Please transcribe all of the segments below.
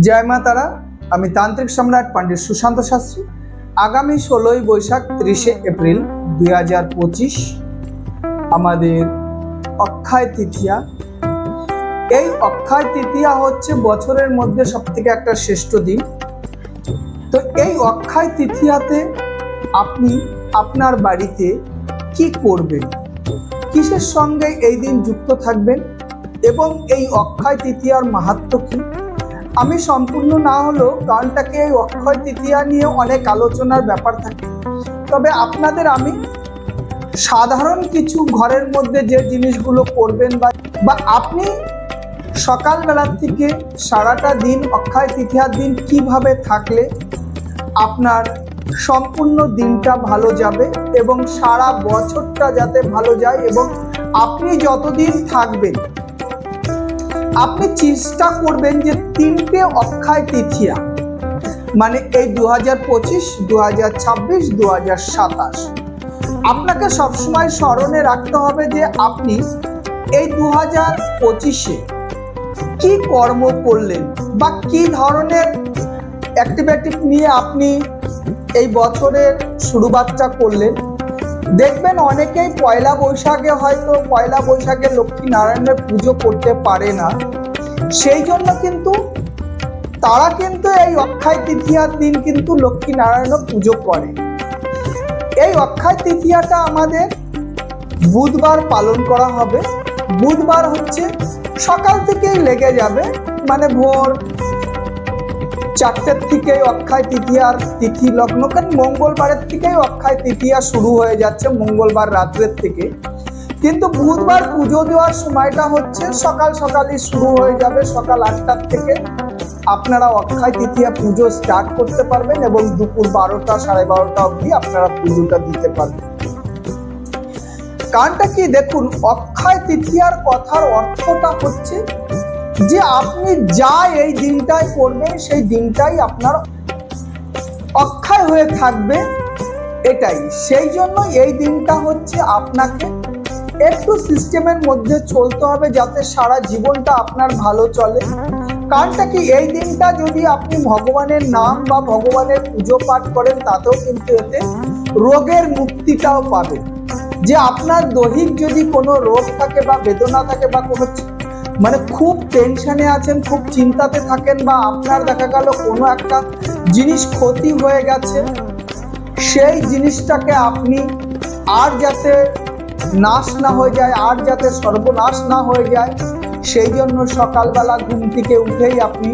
জয় মা তারা, আমি তান্ত্রিক সম্রাট পণ্ডিত সুশান্ত শাস্ত্রী। আগামী ষোলোই বৈশাখ তিরিশে এপ্রিল দুই হাজার পঁচিশ, আমাদের অক্ষয় তৃতীয়া। এই অক্ষয় তৃতীয়া হচ্ছে বছরের মধ্যে সব থেকে একটা শ্রেষ্ঠ দিন। তো এই অক্ষয় তৃতীয়াতে আপনি আপনার বাড়িতে কি করবেন? কিসের সঙ্গে এই দিন যুক্ত থাকবেন? এবং এই অক্ষয় তৃতীয়ার মাহাত্ম কি? আমি সম্পূর্ণ না হলেও গানটাকে এই অক্ষয় তৃতীয়া নিয়ে অনেক আলোচনার ব্যাপার থাকে। তবে আপনাদের আমি সাধারণ কিছু ঘরের মধ্যে যে জিনিসগুলো করবেন বা বা আপনি সকালবেলার থেকে সারাটা দিন, অক্ষয় তৃতীয়ার দিন কীভাবে থাকলে আপনার সম্পূর্ণ দিনটা ভালো যাবে এবং সারা বছরটা যাতে ভালো যায় এবং আপনি যতদিন থাকবেন আপনি চেষ্টা করবেন যে তিনটে অক্ষয় তিথিয়া মানে এই দু হাজার পঁচিশ দু হাজার ছাব্বিশ দু হাজার সাতাশ। আপনাকে সবসময় স্মরণে রাখতে হবে যে আপনি এই দু হাজার পঁচিশে কি কর্ম করলেন বা কি ধরনের অ্যাক্টিভিটি নিয়ে আপনি এই বছরের শুরুবাতটা করলেন। দেখবেন অনেকেই পয়লা বৈশাখে হয়তো পয়লা বৈশাখে লক্ষ্মী নারায়ণের পুজো করতে পারে না। সেই জন্য কিন্তু তারা কিন্তু এই অক্ষয় তৃতীয়ার দিন কিন্তু লক্ষ্মী নারায়ণের পুজো করে। এই অক্ষয় তৃতীয়াটা আমাদের বুধবার পালন করা হবে। বুধবার হচ্ছে সকাল থেকেই লেগে যাবে মানে ভোর চারটের থেকে অক্ষয় তৃতীয়ার তিথি লগ্ন। কারণ মঙ্গলবারের থেকেই অক্ষয় তৃতীয়া শুরু হয়ে যাচ্ছে মঙ্গলবার রাত্রের থেকে। কিন্তু বুধবার পুজো দেওয়ার সময়টা হচ্ছে সকাল সকালই শুরু হয়ে যাবে সকাল আটটার থেকে। আপনারা অক্ষয় তৃতীয়া পুজো স্টার্ট করতে পারবেন এবং দুপুর বারোটা, সাড়ে বারোটা অবধি আপনারা পুজোটা দিতে পারবেন। কারণটা কি? দেখুন, অক্ষয় তৃতীয়ার কথার অর্থটা হচ্ছে যে আপনি যা এই দিনটায় করবেন, সেই দিনটাই আপনার অক্ষয় হয়ে থাকবে এটাই। সেই জন্য এই দিনটা হচ্ছে আপনাকে একটু সিস্টেমের মধ্যে চলতে হবে যাতে সারা জীবনটা আপনার ভালো চলে। কারণটা কি? এই দিনটা যদি আপনি ভগবানের নাম বা ভগবানের পুজো পাঠ করেন, তাতেও কিন্তু এতে রোগের মুক্তিটাও পাবেন। যে আপনার দৈহিক যদি কোনো রোগ থাকে বা বেদনা থাকে বা কোনো মানে খুব টেনশনে আছেন, খুব চিন্তাতে থাকেন বা আপনার দেখা গেল কোনো একটা জিনিস ক্ষতি হয়ে গেছে, সেই জিনিসটাকে আপনি আর যাতে নাশ না হয়ে যায়, আর যাতে সর্বনাশ না হয়ে যায়, সেই জন্য সকালবেলা ঘুম থেকে উঠেই আপনি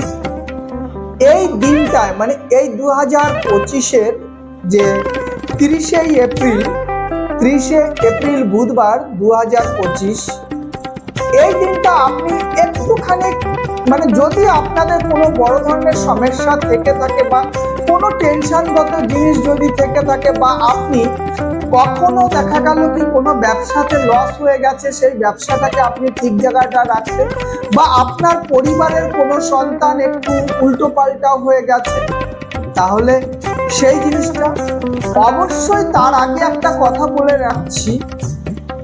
এই দিনটায় মানে এই দু হাজার পঁচিশের যে তিরিশে এপ্রিল, ত্রিশে এপ্রিল বুধবার দু হাজার পঁচিশ এই দিনটা আপনি একটুখানি মানে যদি আপনাদের কোনো বড় ধরনের সমস্যা থেকে থাকে বা কোনো টেনশনগত জিনিস যদি থেকে থাকে বা আপনি কখনো দেখা গেল কি কোনো ব্যবসাতে লস হয়ে গেছে, সেই ব্যবসাটাকে আপনি ঠিক জায়গাটা রাখছেন বা আপনার পরিবারের কোনো সন্তান একটু উল্টো পাল্টা হয়ে গেছে, তাহলে সেই জিনিসটা অবশ্যই তার আগে একটা কথা বলে রাখছি।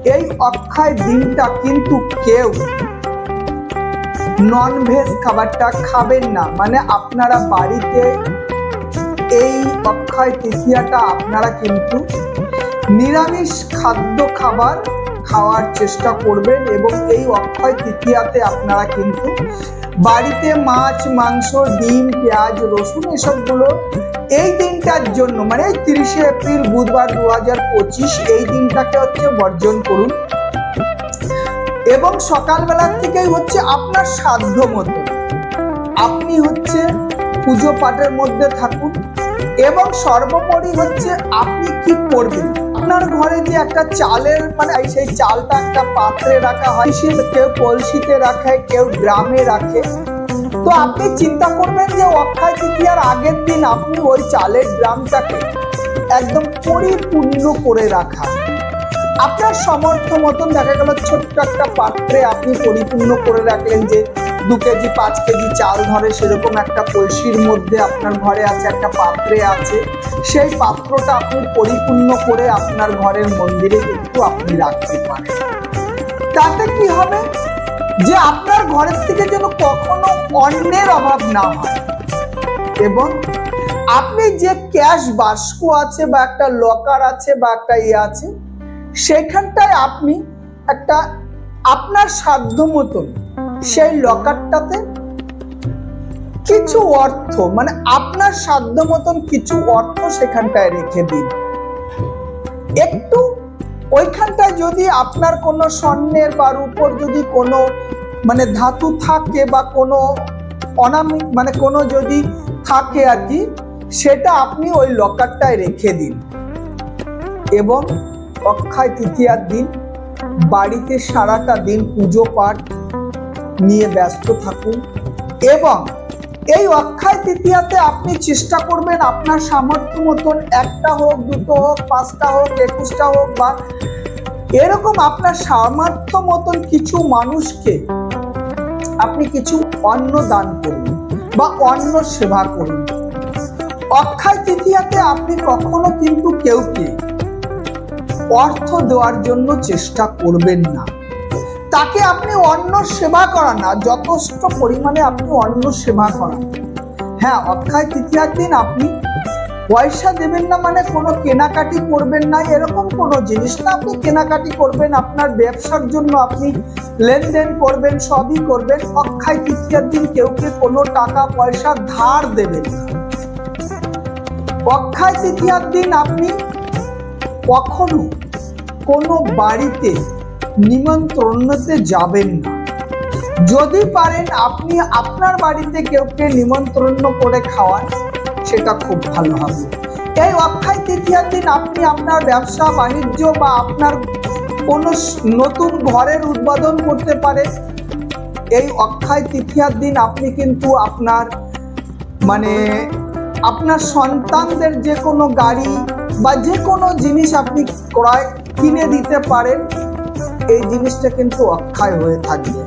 এই অক্ষয় দিনটা কিন্তু কেউ ননভেজ খাবারটা খাবেন না। মানে আপনারা বাড়িতে এই অক্ষয় তৃতীয়াটা আপনারা কিন্তু নিরামিষ খাদ্য খাবার খাওয়ার চেষ্টা করবেন এবং এই অক্ষয় তৃতীয়াতে আপনারা কিন্তু বাড়িতে মাছ, মাংস, ডিম, পেঁয়াজ, রসুন এসবগুলো এই দিনটার জন্য মানে তিরিশে এপ্রিল বুধবার দু হাজার পঁচিশ এই দিনটাকে হচ্ছে বর্জন করুন। এবং সকালবেলার থেকেই হচ্ছে আপনার সাধ্য মতো আপনি হচ্ছে পুজো পাঠের মধ্যে থাকুন এবং সর্বোপরি হচ্ছে আপনি কি করবেন? আপনার ঘরে যে একটা চালের মানে সেই চালটা একটা পাত্রে রাখা হয় সে কেউ কলসিতে রাখে, কেউ গ্রামে রাখে। তো আপনি চিন্তা করবেন যে অক্ষয় তৃতীয়ার আগের দিন আপনি ওই চালের গ্রামটাকে একদম পরিপূর্ণ করে রাখা। আপনার সমর্থ মতন দেখা গেল, ছোট্ট একটা পাত্রে আপনি পরিপূর্ণ করে রাখলেন যে দু কেজি, পাঁচ কেজি চাল ধরে সেরকম একটা কলসির মধ্যে আপনার ঘরে আছে, একটা পাত্রে আছে। সেই পাত্রটা আপনি পরিপূর্ণ করে আপনার ঘরের মন্দিরে কিন্তু আপনি রাখতে পারেন। তাতে কি হবে? যে আপনার ঘরের থেকে যেন কখনো অন্যের অভাব না হয়। এবং আপনি যে ক্যাশ বাস্ক আছে বা একটা লকার আছে বা একটা ইয়ে আছে, সেখানটায় আপনি একটা আপনার সাধ্য মতন সেই লকারটাতে কিছু অর্থ মানে আপনার সাধ্য মতন কিছু অর্থ সেখানটায় রেখে দিন। একটু ওইখানটায় যদি আপনার কোনো স্বর্ণের বা রূপোর যদি কোনো মানে ধাতু থাকে বা কোনো অনামি মানে কোনো যদি থাকে আর কি, সেটা আপনি ওই লকারটায় রেখে দিন। এবং অক্ষয় তৃতীয়ার দিন, বাড়িতে সারাটা দিন পুজো পাঠ নিয়ে ব্যস্ত থাকুন এবং এই অক্ষয় তৃতীয়াতে আপনি চেষ্টা করবেন আপনার সামর্থ্য মতন একটা হোক, দুটো হোক, পাঁচটা হোক, একুশটা হোক বা এরকম আপনার সামর্থ্য মতন কিছু মানুষকে আপনি কিছু অন্ন দান করুন বা অন্ন সেবা করুন। অক্ষয় তৃতীয়াতে আপনি কখনো কিন্তু কেউকে অর্থ দেওয়ার জন্য চেষ্টা করবেন না। তাকে আপনি অন্য সেবা করান না, যথেষ্ট পরিমাণে আপনি অন্য সেবা করান। হ্যাঁ অক্ষয় তৃতীয়ার দিন আপনি পয়সা দেবেন না মানে কোনো কেনাকাটি করবেন না, এরকম কোনো জিনিস না। আপনি কেনাকাটি করবেন, আপনার ব্যবসার জন্য আপনি লেনদেন করবেন, সবই করবেন। অক্ষয় তৃতীয়ার দিন কেউকে কোনো টাকা, পয়সা, ধার দেবেন অক্ষয় তৃতীয়ার দিন আপনি কখনো কোনো বাড়িতে নিমন্ত্রণতে যাবেন না। যদি পারেন আপনি আপনার বাড়িতে কেউকে নিমন্ত্রণ করে খাওয়ান, সেটা খুব ভালো হবে। এই অক্ষয় তৃতীয়ার দিন আপনি আপনার ব্যবসা, বাণিজ্য বা আপনার কোনো নতুন ঘরের উদ্বোধন করতে পারেন। এই অক্ষয় তৃতীয়ার দিন আপনি কিন্তু আপনার মানে আপনার সন্তানদের যে কোনো গাড়ি বা যে কোনো জিনিস আপনি ক্রয় কিনে দিতে পারেন। এই জিনিসটা কিন্তু অক্ষয় হয়ে থাকবে।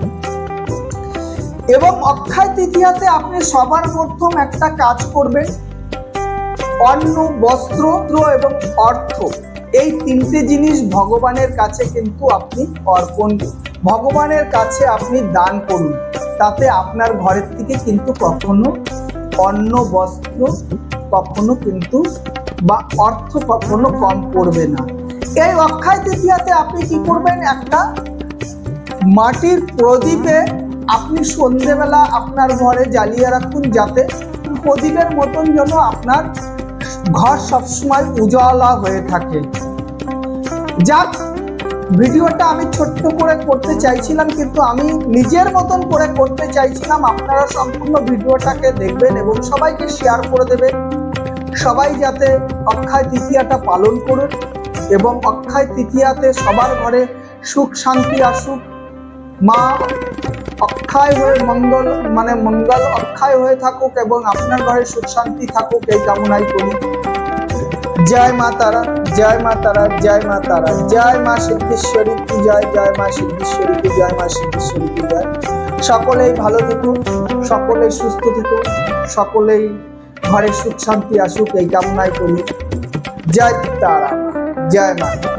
এবং অক্ষয় তৃতীয়াতে আপনি সবার প্রথম একটা কাজ করবেন, অন্ন, বস্ত্র এবং অর্থ। এই তিনটে জিনিস ভগবানের কাছে কিন্তু আপনি অর্পণ, ভগবানের কাছে আপনি দান করুন। তাতে আপনার ঘরের থেকে কিন্তু কখনো অন্ন, বস্ত্র কখনো কিন্তু বা অর্থ কখনো কম পড়বে না। এই অক্ষয় তৃতীয়াতে আপনি কি করবেন? একটা মাটির প্রদীপে আপনি সন্ধেবেলা আপনার ঘরে জ্বালিয়ে রাখুন যাতে প্রদীপের মতন যেন আপনার ঘর সবসময় উজালা হয়ে থাকে। যাক, ভিডিওটা আমি ছোট্ট করে করতে চাইছিলাম, কিন্তু আমি নিজের মতন করে করতে চাইছিলাম। আপনারা সম্পূর্ণ ভিডিওটাকে দেখবেন এবং সবাইকে শেয়ার করে দেবেন। সবাই যাতে অক্ষয় তৃতীয়াটা পালন করুন। এবং অক্ষয় তৃতীয়াতে সবার ঘরে সুখ, শান্তি আসুক মা অক্ষয় হয়ে মঙ্গল মানে মঙ্গল অক্ষয় হয়ে থাকুক এবং আপনার ঘরে সুখ, শান্তি থাকুক, এই কামনাই করি। জয় মা তারা, জয় মা তারা, জয় মা তারা, জয় মা সিদ্ধেশ্বরী কি জয় জয় মা সিদ্ধেশ্বরী কি জয়, মা সিদ্ধেশ্বরী কি জয়। সকলেই ভালো থাকুন সকলেই সুস্থ থাকুন সকলেই ঘরে সুখ, শান্তি আসুক এই কামনাই করি। জয় তারা। জয় মা তারা।